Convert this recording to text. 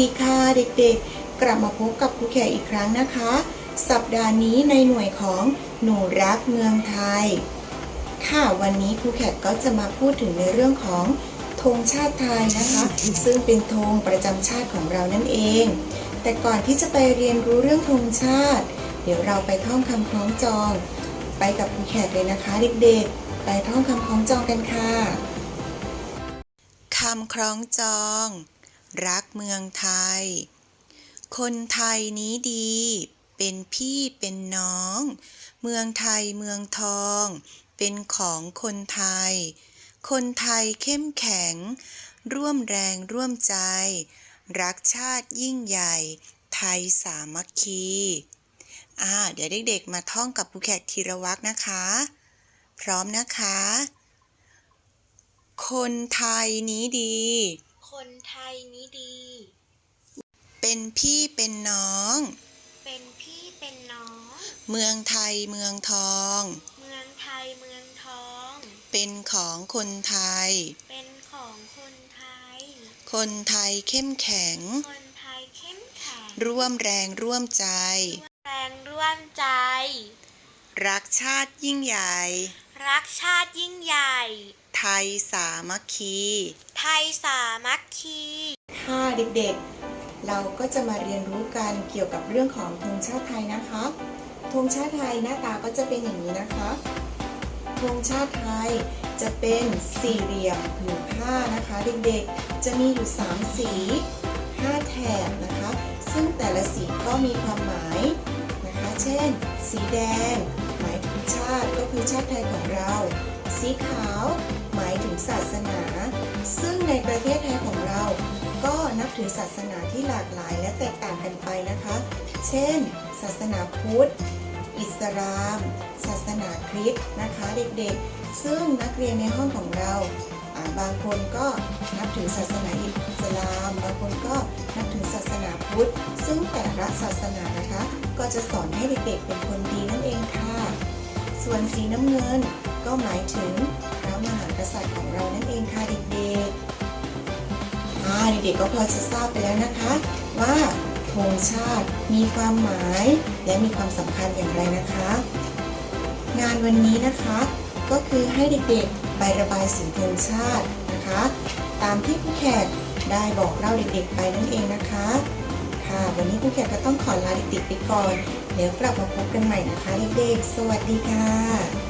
ดีค่ะเด็กๆ กลับมาพบกับครูแขกอีกครั้งนะคะ สัปดาห์นี้ในหน่วยของหนูรักเมืองไทย ค่ะวันนี้ครูแขกก็จะมาพูดถึงในเรื่องของธงชาติไทยนะคะ ซึ่งเป็นธงประจำชาติของเรานั่นเอง แต่ก่อนที่จะไปเรียนรู้เรื่องธงชาติ เดี๋ยวเราไปท่องคำคล้องจอง ไปกับครูแขกเลยนะคะเด็กๆ ไปท่องคำคล้องจองกันค่ะคำคล้องจอง รักเมืองไทย คนไทยนี้ดี เป็นพี่เป็นน้อง เมืองไทยเมืองทอง เป็นของคนไทย คนไทยเข้มแข็ง ร่วมแรงร่วมใจ รักชาติยิ่งใหญ่ ไทยสามัคคีอ่าเดี๋ยวเด็กๆมาท่องกับผู้แขกธีรวักนะคะ พร้อมนะคะ คนไทยนี้ดี คนไทยนี้ดี เป็นพี่เป็นน้อง เป็นพี่เป็นน้อง เมืองไทยเมืองทอง เมืองไทยเมืองทอง เป็นของคนไทย เป็นของคนไทย คนไทยเข้มแข็ง คนไทยเข้มแข็ง ร่วมแรงร่วมใจ แรงร่วมใจ รักชาติยิ่งใหญ่ รักชาติยิ่งใหญ่ ไทยสามัคคี ไทยสามัคคี ค่ะเด็กๆ เราก็จะมาเรียนรู้กันเกี่ยวกับเรื่องของธงชาติไทยนะคะธงชาติไทยหน้าตาก็จะเป็นอย่างนี้นะคะธงชาติไทยจะเป็นสี่เหลี่ยมผืนผ้านะคะเด็กๆ จะมีอยู่ 3 สี 5 แถบนะคะ ซึ่งแต่ละสีก็มีความหมายนะคะ เช่น สีแดง หมายถึงชาติก็คือชาติไทยของเรา สีขาว หมายถึงศาส ถือศาสนาที่หลากหลายและแตกต่างกันไปนะคะ เช่น ศาสนาพุทธ อิสลาม ศาสนาคริสต์นะคะเด็กๆ ซึ่งนักเรียนในห้องของเราบางคนก็นับถือศาสนาอิสลาม บางคนก็นับถือศาสนาพุทธ ซึ่งแต่ละศาสนานะคะ ก็จะสอนให้เด็กๆ เป็นคนดีนั่นเองค่ะ ส่วนสีน้ำเงินก็หมายถึงพระมหากษัตริย์ของเรานั่นเองค่ะเด็กๆ เด็กๆก็พอจะทราบไปแล้วนะคะ ว่าธงชาติมีความหมายและมีความสำคัญอย่างไรนะคะ งานวันนี้นะคะก็คือให้เด็กๆไประบายสีธงชาตินะคะ ตามที่ครูแขกได้บอกเล่าเด็กๆไปนั่นเองนะคะ ค่ะวันนี้ครูแขกก็ต้องขอลาเด็กๆไปก่อนเดี๋ยวกลับมาพบกันใหม่นะคะเด็กๆสวัสดีค่ะ